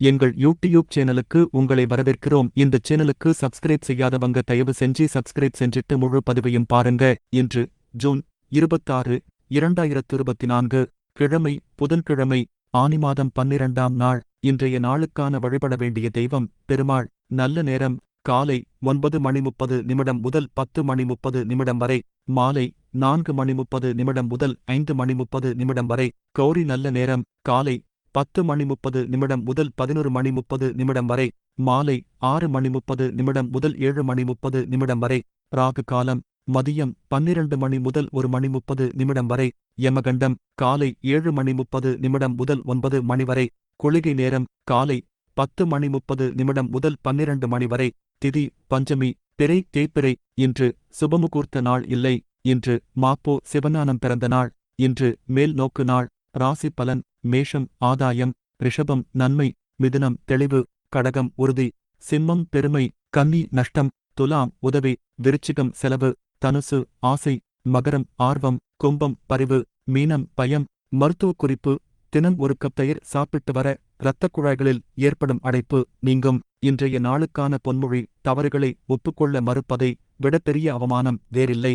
எங்கள் யூடியூப் சேனலுக்கு உங்களை வரவேற்கிறோம். இந்த சேனலுக்கு சப்ஸ்கிரைப் செய்யாதவங்க தயவு செஞ்சு சப்ஸ்கிரைப் செஞ்சிட்டு முழு பதிவையும் பாருங்க. இன்று ஜூன் இருபத்தாறு இரண்டாயிரத்து இருபத்தி நான்கு கிழமை புதன்கிழமை ஆனி மாதம் பன்னிரண்டாம் நாள். இன்றைய நாளுக்கான வழிபட வேண்டிய தெய்வம் பெருமாள். நல்ல நேரம் காலை ஒன்பது மணி முப்பது நிமிடம் முதல் பத்து மணி முப்பது நிமிடம் வரை. மாலை நான்கு மணி முப்பது நிமிடம் முதல் ஐந்து மணி முப்பது நிமிடம் வரை. கௌரி நல்ல நேரம் காலை பத்து மணி முப்பது நிமிடம் முதல் பதினொரு மணி முப்பது நிமிடம் வரை மாலை ஆறு மணி முப்பது நிமிடம் முதல் ஏழு மணி முப்பது நிமிடம் வரை ராகு காலம் மதியம் பன்னிரண்டு மணி முதல் ஒரு மணி முப்பது நிமிடம் வரை யமகண்டம் காலை ஏழு மணி முப்பது நிமிடம் முதல் ஒன்பது மணி வரை குளிகை நேரம் காலை பத்து மணி முப்பது நிமிடம் முதல் பன்னிரண்டு மணி வரை திதி பஞ்சமி பிறை தேய்பிறை இன்று சுபமுகூர்த்த நாள் இல்லை இன்று மாப்போ சிவஞானம் பிறந்த நாள் இன்று மேல் நோக்கு நாள். ராசி பலன் மேஷம் ஆதாயம் ரிஷபம் நன்மை மிதுனம் தெளிவு கடகம் உறுதி சிம்மம் பெருமை கன்னி நஷ்டம் துலாம் உதவி விருச்சிகம் செலவு தனுசு ஆசை மகரம் ஆர்வம் கும்பம் பரிவு மீனம் பயம் மருத்துவ குறிப்பு தினம் ஒரு கப் தயிர் சாப்பிட்டு வர இரத்தக் குழாய்களில் ஏற்படும் அடைப்பு நீங்கும் இன்றைய நாளுக்கான பொன்மொழி தவறுகளை ஒப்புக்கொள்ள மறுப்பதை விட பெரிய அவமானம் வேறில்லை.